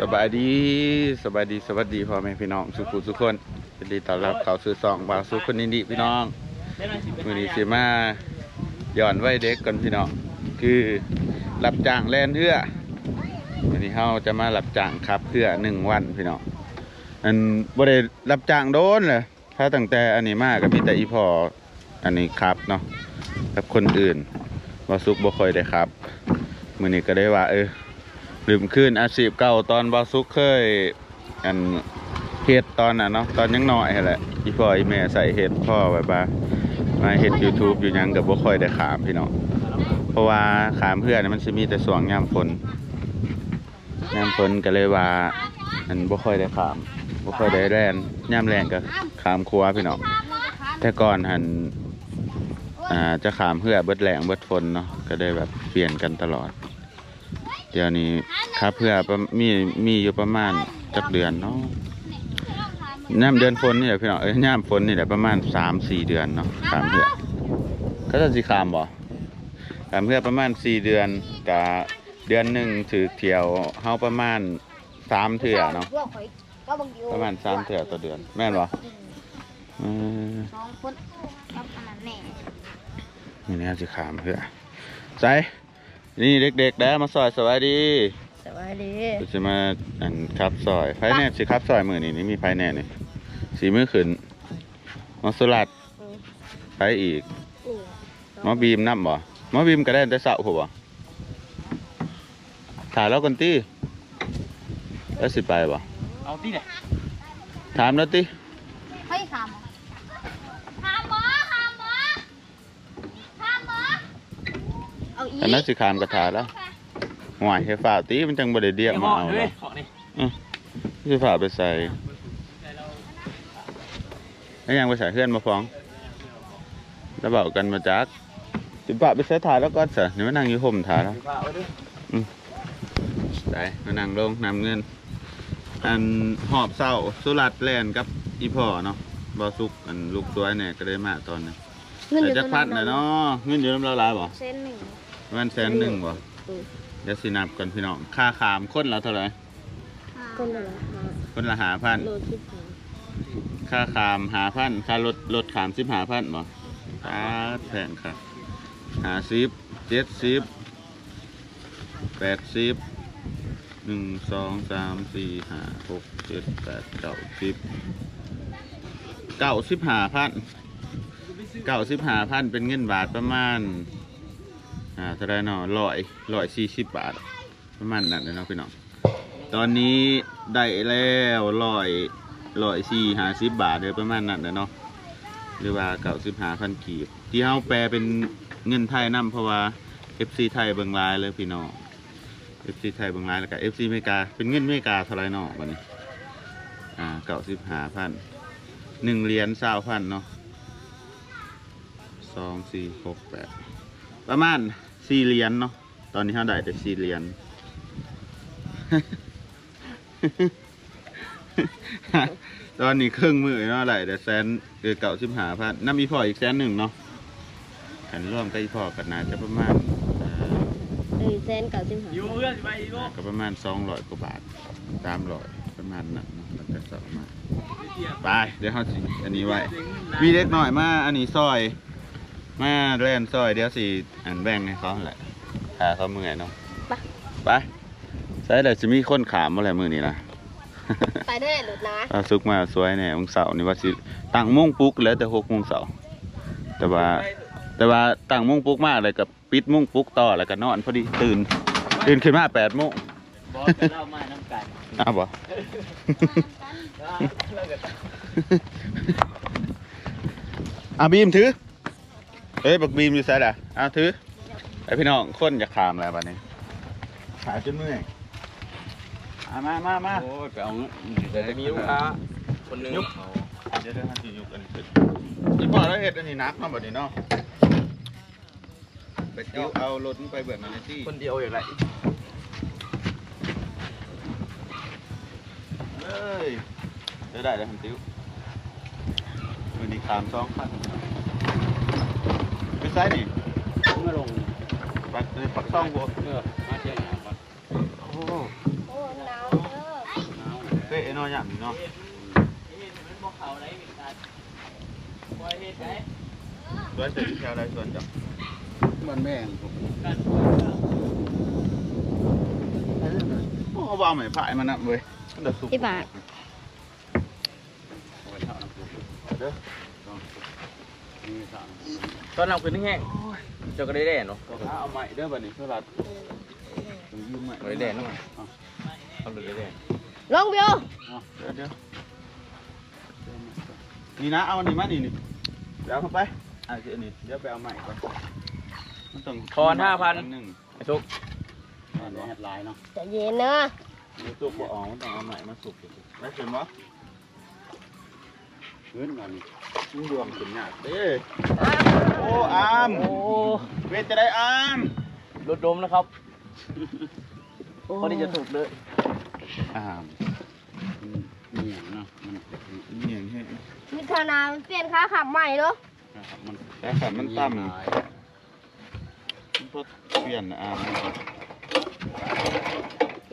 สบายดีสบายดีสวัสดีพ่อแม่พี่น้องสุขุทุกคนยินดีต้อนรับเข้าสู่ซองบาวสุขคนนินดีพี่น้องมือนี้สิมาหย้อนไว้เด็กก่อนพี่น้องคือรับจ้างแล่นเรือวันนี้เฮาจะมารับจ้างขับเรือหนึ่งวันพี่น้องอันบ่ได้รับจ้างโดนเลยถ้าตั้งแต่อันนี้มากก็มีแต่อีพออันนี้ครับเนาะกับคนอื่นบาสุขบ่ค่อยได้ครับมือนี้ก็ได้ว่าเออ ลืมขึ้นอาชีพเก่าตอนบาซุกเคย อันเฮ็ดตอนน่ะเนาะตอนยังน้อยแหละอีพ่ออีแม่ใส่เฮ็ดพ่อไว้บ้ามาเฮ็ด YouTube อยู่ยังก็บ่ค่อยได้ขามพี่น้องเพราะว่าขามเพื่อนนมันสิมีแต่สวงยามฝนยามฝนก็เลยว่าอันบ่ค่อยได้ขามบ่ค่อยได้แล่นยามแรงก็ขามครัวพี่น้องแต่ก่อนหันอ่าจะขามเพื่อเบิดแรงเบิดฝนเนาะก็ได้แบบเปลี่ยนกันตลอด ดี๋ยวนี้ค่าเพื่อประมีมีอยู่ประมาณจักเดือนเนาะน้ำเดือนฝนนี่แหละพี่น้องเอ้ยน้ำฝนนี่แหละประมาณสามสี่เดือนเนาะขามเพื่อก็จะสิขามบ่ขามเพื่อประมาณสี่เดือนกะเดือนหนึ่งถือเที่ยวเฮาประมาณสามเถื่อเนาะประมาณสามเถื่อต่อเดือน แม่นบ่เออสองคนครับอันนั้นแน่นี่แน่สิขามเพื่อใส่ นี่เด็กๆได้มาซอยสวัสดีสวัสดีก็จะมาอันครับซอยไฟแน่สิครับซอยมือนี่นี่มีไฟแน่นี่สีมือขึ้นหมอสุรัดไฟอีกหมอบีมนับบ่หมอบีมก็ได้แต่เสาผมบ่ถ่ายแล้วกันตี้แล้วสิไปบ่เอาที่เนี่ยถามแล้วติ เฮ้ยขามขามหมอขามหมอขามหมอเอาอีอันนั้นสิขามกระถาแล้วห่วยให้ฝ่าตีมันจังบ่ได้เดียกมาเอาเลแล้ยวขอนี่สิฝ่าไปใส่แล้วยังไปใส่เพื่อนมาฟ้องแล้วบอกกันมาจักจิบะไปใส่ถ่ายแล้วก็เสอะนี่มานั่งอยู่ห่มถ่ายแล้วฝากไว้ด้วยได้มานั่งลงนำเงิน อันหอบเศร้าสุรัตน์แลนกับอีพ่อเนาะบอสุกอันลูกตัวเนี่ยก็ได้มาตอนนี้แต่จักพัดน่ะเนาะเงินอยู่น้ำละลายบ่เส้นหนึ่ง ประมันแสนหนึ่งบ่เดี๋ยวสินับกันพี่น้อง ค่าขามคนละเท่าไหร่คนละคนละหาพัน โลคิดหาค่าขามหาพัน ค่ารถรถขามสิบหาพันบ่ป้าดแพงครับหาสิบเจ็ดสิบแปดสิบหนึ่งสองสามสี่ห้าหกเจ็ดแปดเก้าสิบเก้าสิบหาพันเก้าสิบหาพันเป็นเงินบาทประมาณ อ่าเท่าไรเนาะร้อยร้อยสี่สิบบาท ประมาณนั้นเลยเนาะพี่น้อง ตอนนี้ได้แล้วร้อยร้อยสี่ห้าสิบบาทเลยประมาณนั้นเลยเนาะ หรือว่าเก้าสิบห้าพันกีบ ที่เขาแปลเป็นเงินไทยนํเพราะว่า FC ไทยเบิงหลายเลยพี่น้อง FC ไทยเบิงหลายแล้วก็ FC เมกาเป็นเงินเมกาเท่าไรเนาะบัดนี้ อ่าเก้าสิบห้าพันหนึ่งเหรียญสาวพันเนาะสองสี่หกแปด ประมาณสี่เหรียญเนาะตอนนี้เขาได้แต่สี่เหรียญตอนนี้ครึ่งมือเนาะไหลแต่แสนคือเก่าสิบหาพันน้ำมีพ่ออีกแสนหนึ่งเนาะกันร่วมกับอีพ่อกันนาจะประมาณเอ่อเออเส้นเก่าสิบหาอยู่เพื่อนไปอีกอ่าก็ประมาณสองร้อยกว่าบาทสามร้อยประมาณนั้นเนาะมันจะสองมาไปเดี๋ยวเขาสิอันนี้ไว้มีเล็กหน่อยมาอันนี้ซอย มาเล่นซอยเดี๋ยวสิอันแบ่งให้เขาหั่นแหละหาเขาเมื่อยเนาะไปใช่เลยจะมีคนขามอะไรมือนี้นะไปได้หลุดนะเอาซุกมาสวยแน่องเสาร์นี่ว่าสิตั้งโมงปลุกแล้วแต่หกโมงเสาร์แต่ว่า แต่ว่าตั้งโมงปลุกมากเลยกับปิดโมงปลุกต่อแล้วก็นอนพอดีตื่น ตื่นขึ้นมาแปดโมงบอสเล่ามาน้ำกันอ้าวบ่อะบีมถือ เฮ้ยบักบีมอยู่ไสล่ะอ้าวถือไอพี่น้องคนอยากขามแล้วบัดนี้ขาจนเมื่อยอะมามามาโอ้ยไปเอาเงินแต่มีลูกค้าคนหนึงเดี๋ยวเดี๋ยวท่านสิยกอันนี้ขึ้นอีพ่อแล้วเฮ็ดอันนี้นักเนาะบัดนี้เนาะไปติ้วเอารถมันไปเบิดมาในที่คนเดียวอย่างไรเอ้ยเดี๋ยวได้แล้วท่านติ้ววันนี้ขามสองพันไป ซ้ายนี่มาลงปักปักซ่องบ่เออมาเที่ยวงานก่อนโอ้โอ้หนาวเด้อป๊ะๆเนาะยามนี้เนาะมันบอกเขาได้เป็นการปล่อยเฮ็ดได้ร้อยเศษแถวใดส่วนจับมันแม่งผมการโอ้เอาบ่เอาไม้พายมันนะเว้ยมันจะสุกที่บาทเด้อมีสาม ตอนเราขึ้นแห้งเจ้าก็ได้แด่เนาะเอาไม้เด้อบัดนี้เท่าไหร่ผมยืมไม้ได้แด่เนาะเอาเลยได้แด่ลงเบียวเอาเดี๋ยวเดี๋ยวนี่นะเอาอันนี้มานี่นี่เดี๋ยวเอาเข้าไปอะสิอันนี้เดี๋ยวไปเอาไม้ก่อนมันต้องทอนห้าพันหนึ่งไอ้ทุกอันนี้แฮดไลน์เนาะใจเย็นเนอะมันสุกบ่ออกมันต้องเอาไม้มาสุกได้เห็นบ่พื้นมัน มันรวมเป็นยากเด้โอ้อามโอ้เวทจะได้อามรถดมนะครับพอดีจะถูกเลยอามมีอย่างเนาะมันนี่อย่างให้มิถานามันเปลี่ยนค่าขับใหม่เนาะนะครับมันแต่ขันมันต่ำหลายมันทดเปลี่ยนนะอาม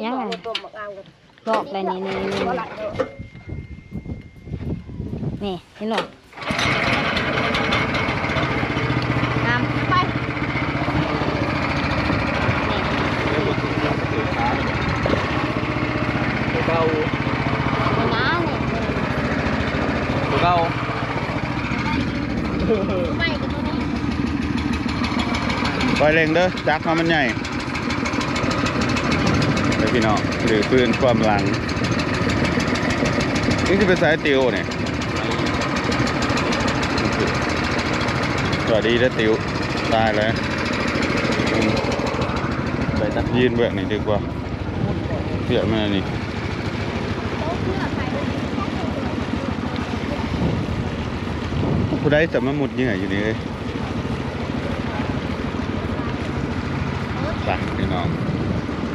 ยังไงตัวมักอามกันบอกเลยนี่นี่นี่บ่หลักเด้อนี่เห็นหรอตามไปนี่ เดี๋ยวมันจะเกิดช้าเลย ตัวเก่า เอาน้ำนี่ ตัวเก่า ไม่ก็ตัวนี้ ปล่อยเร่งเด้อจักมามันใหญ่เดี๋ยวพี่น้องหรือปืนความหลัง นี่จะเป็นสายติวเนี่ยสวัสดีนะติวตายแล้วไปตัดยืนเบื้องนี่ดีกว่าเสียมานี่ โต๊ะเพื่อใคร ผู้ใดจะมามุดเหยื่ออยู่นี่เลยไปพี่น้อง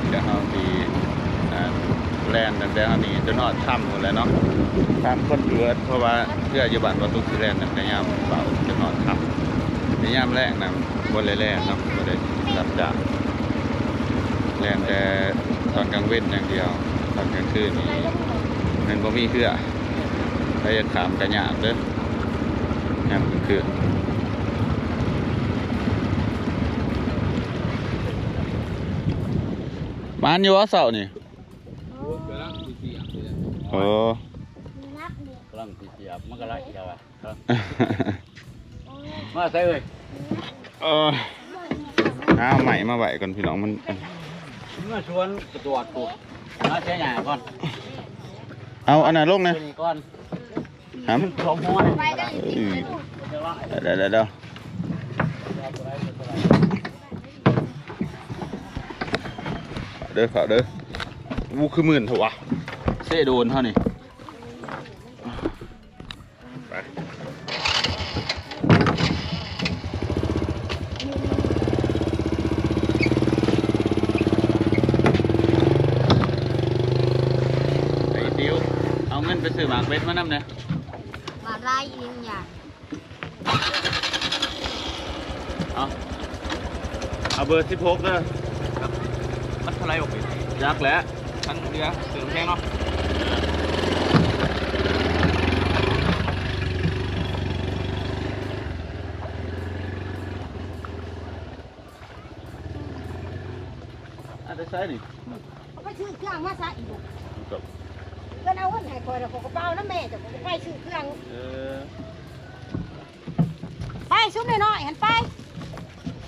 เดี๋ยวเราดีอ่าแลนด์แดงๆอันนี้จะนอดถ้ำหมดแล้วเนาะถ้ำคนเรือเพราะว่าเพื่ออยู่บ้านวัดตุกที่แลนด์ในยามเบาจะนอดถ้ำในยามแรกนะบนแรกๆเนาะบนได้รับจากแลนด์แต่ตอนกลางเว้นอย่างเดียวตอนกลางคืนนี่มันบ่มีเครือไปจะขามกระยากเด้อย คืนบ้านอยู่วะเสานี่โอ้นับนี่กำลังสิเสียบมันก็ไล่เดียวอะครับมาใส่เลยเออเอาใหม่มาไหวก่อนพี่น้องมันเมื่อชวนกระโดดปุ๊บมาใช้หยาก่อน เอาอันนั้นลงนะตัวนี้ก่อนหามสองหัว ไปได้อเดี๋ยวเดี๋ยวเดี๋ยวเด้อฝ่าเด้อวูคือหมื่นเถอะวะเสโดนเท่านี่ไปไอ้ติวเอาเงินไปซื้อหมากเบ็ดมานำเนี่ย มาไล่ยิงอย่าง เอา เอาเบอร์สิบหกเด้อมันเท่าไรออกไปยักษ์แล้วทั้งเรือเสือแข้งเนาะอาจจะใช่นี่เอาไปซื้อเครื่องมาซะอีกจบก็เอาเงินให้คอยแล้วผมก็เป้าน้ำแม่แต่ผมก็ไปซื้อเครื่อง เออ ไปชุบน้อยๆหันไป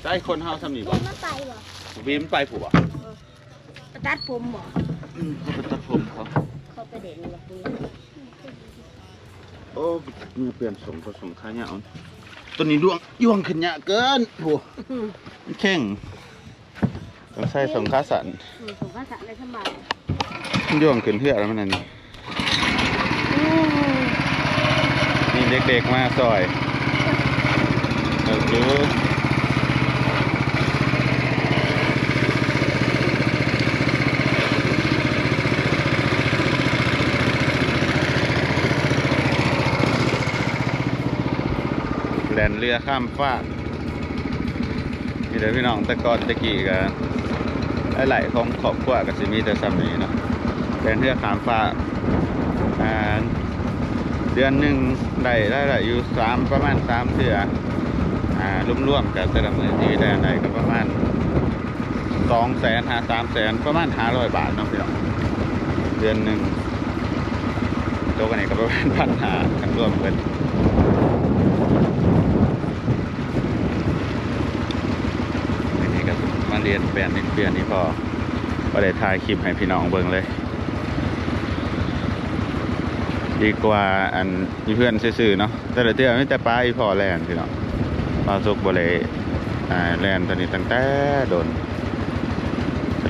ใช่คนเฮาทำนี่บ่มันไปเหรอบีมไปผัวไปตัดผมบ่เขาเป็นตัดผมเขาเขาไปเด่นกับปุ้ยโอ้มีเปลี่ยนสมผสมค่าเนี่ยเอาตัวนี้ดวงยวงขึ้นเยอะเกินผัวมันแข็งต้องใส่สมค่าสันผมก็สั่งได้สบายมันยวงขึ้นเพื่อแล้วมันนั่นนี่นี่เด็กๆมาซอยเออดูแล่ นเรือข้ามฟากนี่เดี๋ยวพี่น้องต่ก่อนตะกี้กันหลายๆของครอบครัวก็สิมีแต่ซ้ำนี้เนาะแล่นเรือข้ามฟากเดือนหนึ่งได้ได้ได้อยู่สามประมาณสามเถื่ออ่ารวมๆกับแต่ละมือที่ได้ได้ก็ประมาณสองแสนหาสามแสนประมาณห้าร้อยบาทเนาะพี่น้องเดือนหนึ่งโตกันนี้ก็ประมาณพันหาทั้งรวมเป็นอันนี้ก็ มาเรียนแปลนนิดเปลี่ยนนี่พอก็ได้ถ่ายคลิปให้พี่น้องเบิ่งเลย ดีกว่าอันมีเพื่อนซื่อๆเนาะแต่ละเทื่อมีแต่ปลาอีพอแลนพี่น้องปลาสุกบ่เลยอ่าแลนตอนนี้ตั้งแต่โดน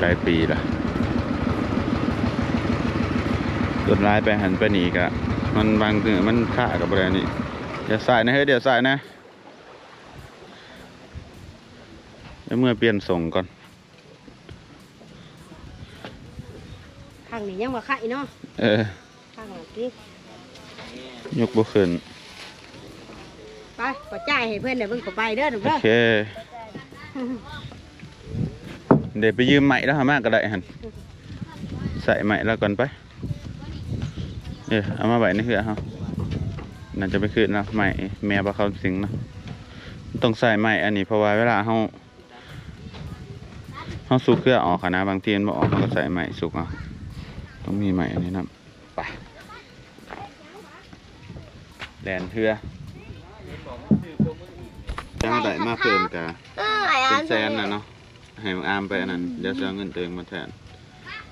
หลายปีละโดนร้ายไปหันไปหนีกะมันบางทีมันฆ่ากับอะไรนี่เดี๋ยวใส่นะเฮ้ยเดี๋ยวใส่นะ เดี๋ยวเมื่อเปลี่ยนส่งก่อนทางนี้ยังว่าไข่เนาะเออทางหลังนี้ยกบ่ขึ้นไปก็จ่ายให้เพื่อนเดี๋ยวเพิ่งก็ไปเด้อหนูโอเด้อเคเดี๋ยวไปยืมใหม่แล้วหามากก็ได้หันใส่ใหม่แล้วก่อนไปเออเอามาไว้ในเหือเฮาน่าจะไปคืนแล้วใหม่แม่บ่เข้าสิงเนาะต้องใส่ใหม่อันนี้เพราะว่าเวลาเฮา เฮาสุกเครือออกอะนะบางทีมันบ่ออกเราก็ใส่ใหม่สุกเอะต้องมีใหม่อันนี้นํไปแลนเทือจังได้มาเพิ่มกะเออไอ้เป็อันนแสนนะเนาะให้มึงอามไปอันนั้นเดี๋ยวจะเอาเงินตัวเองมาแทน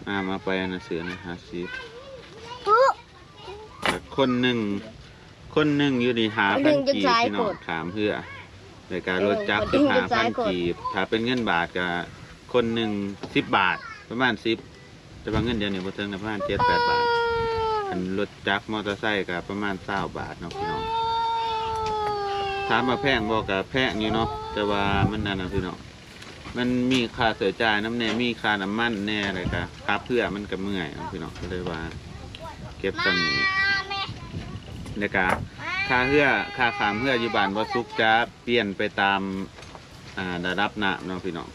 อามเอาไปอันนั้นเสือนะหาซีแต่คนหนึ่งคนหนึ่งอยู่ดีหาพันกีบพี่น้องขามเพื่อในการลดจักคือหาพันกีบถ้าเป็นเงินบาทก็ คนหนึ่งสิบบาท ประมาณสิบแต่บางเงินเดือนนี่บ่ถึงนะประมาณเจ็ดแปดบาทอันรถจักรมอเตอร์ไซค์ก็ประมาณเศร้าบาทเนาะพี่น้องถามมาแพงบอกกับแพงอยู่เนาะแต่ว่ามันนั่นนะพี่น้องมันมีค่าเสียจ่ายน้ำแน่มีค่าน้ำมันแน่เลยครับค่าเพื่อมันก็เมื่อยเนาะพี่น้องก็เลยว่า เก็บตังนี้นการค่าเพื่อค่าขามเพื่ออยู่บ้านวัดซุกจะเปลี่ยนไปตามอ่าระดับน้ำเนาะพี่น้อง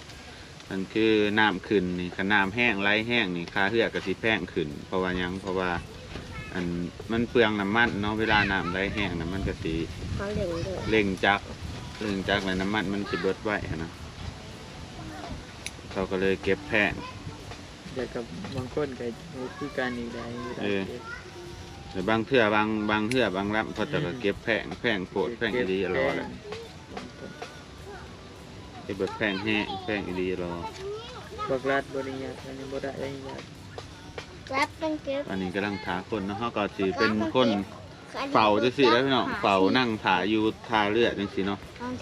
มันคือน้ำขึ้นนี่ขน้ำแห้งไหลแห้งนี่ค่าเพื่อกระสิแพงขึ้น เพราะว่าหยังเพราะว่า อันมันเปลืองน้ำมันเนาะเวลาน้ำไหลแห้งน้ำมันกระสีเขาเหล่งเด้อเร่งจักรเร่งจักรแล้วน้ำมันมันสิเบิดไว้หั้นนะเขาก็เลยเก็บแพงเดี๋ยวกับบางคนก็คือการอีกได้เออแต่บางเทื่อบางบางเทื่อบางรับเขาจะก็เก็บแพงแพงโพดแพงอีดีรอเลยเก็บแบบแพงแห้งแพงอีดีรอบอกรัดบริญาอันนี้บ่ได้บริญารับเป็นเก็บอันนี้กำลังถาคนเนาะเขาก็สิเป็นคนเฝ้าจังสิแล้วพี่น้องเฝ้านั่งถาอยู่ทาเลือดจังสิเนาะ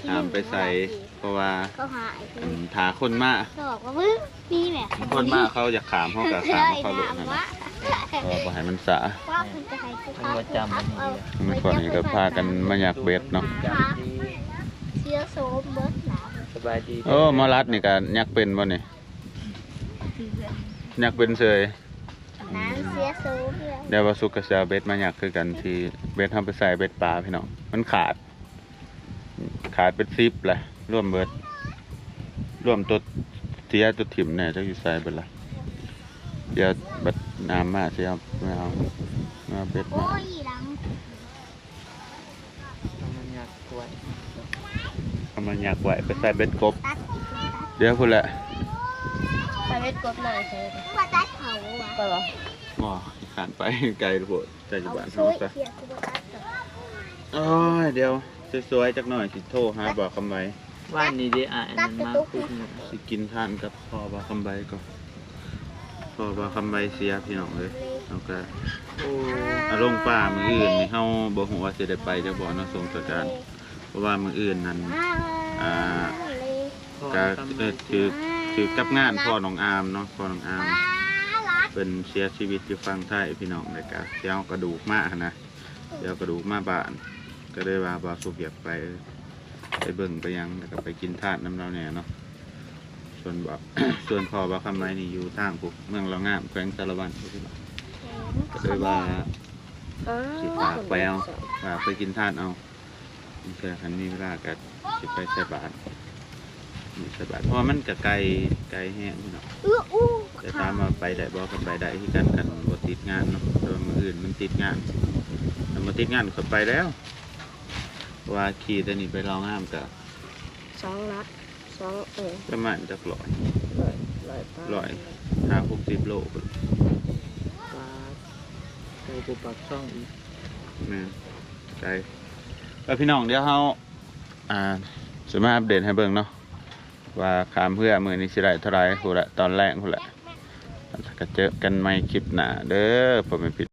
ตามไปใส่เพราะว่าเขาหาไอ้อันถาคนมาเขาบอกว่ามึงมีแบบคนมาเขาอยากขามเขาก็ขามเขาเขาหลุดนั่นนะเพราะว่าบ่ให้มันสะว่าคุณจะให้กูมันบ่จำอันนี้เมื่อก่อนนี้ก็พากันมาอยากเบ็ดเนาะจำดีเชื้อโซมเบิร์ดหนาวส บายดีโอ้หมารัดนี่ก็ยักเป็นบ่นี่ยักเป็นเสยน้ำเชื้อโซมเลยเดี๋ยวว่าสุกกับเสียเบ็ดมายักคือกันที่เบ็ดทำไปใส่เบ็ดปลาพี่น้องมันขาด ขาดเป็นซิปแหละร่วมเบิดร่วมตัวเสียตัวถิ่มเนี่ยจะอยู่ใส่เบิดละเดี๋ยวบัดน้ำมาเสียไม่เอามาเบ็ดโอ้มายหลังมันอยากกล้วยเอา มันยักไว้ไปใส่เบ็ดกบตัดเดี๋ยวพุ่นแหละไปเม็ดกบหน่อยเถอะว่าตัดเขาวะก็หรออ๋อขานไปไกลโพดใจจุเอาบานช่วยเขาซะเขียนกูตัดเถอะโอ้ยเดี๋ยวสวยๆจักหน่อยสิโทรหาบอกคำไว้ว่านนี้ได้อ่านมันมากขึ้นสิกินทานกับพ่อบอกคำไว้ก่อนพ่อบอกคำไว้เสียพี่น้องเลยเอาก็โอ้อาลงป่ามืออื่นนี่เฮาบ่ฮู้ว่าสิได้ไปจักบ่เนาะสงสการ เพราะว่ามืออื่นนั่นอ่าก็เออถือถือกับงานพ่อน้องอามเนาะพ่อน้องอามเป็นเสียชีวิตอยู่ฝั่งไทยพี่น้องเลยก็สิเอากระดูกมาหั้นนะเดี๋ยวกระดูกมาบ้าน ก็เลยว่าบ่สุกอยากไป ไปเบิ่งไปหยังแล้วก็ไปกินทานน้ำเราเนี่ยเนาะส่วนบ่ ส่วนพ่อบ่คำไว้นี่อยู่ทางพวกเมืองละงามแขวงสารวัตรพี่น้องก็เลยว่า สิฝากไปเอาฝากไปกินทานเอา เพื่อคันมีเวลาก็สิไปใส่บาตรมีใส่บาตรเพราะว่ามันก็ไกลไกลแห้งพี่น้องอื้ออู้แต่ถามว่าไปได้บ่ก็ไปได้ที่กันกันบ่ติดงานเนาะแต่ว่ามื้ออื่นมันติดงานทมาติดงานก็ไปแล้วว่าขี่ตัวนี้ไปลองห้ามกับสองลัดสองเออประมาณจักร้อยร้อยร้อยปลาร้อย ห้าหกสิบโลพุ่นปลาใส่ปูปักช่องอีกแม่นไกล แล้วพี่น้องเดี๋ยวเขาอ่าสมาอัปเดตให้เบิ่งเนาะว่าขามเพื่อมือนี้สิไรเท่าไหร่พูละตอนแรกพูดละกะเจอกันใหม่คลิปหน้าเด้อผมไม่ผิด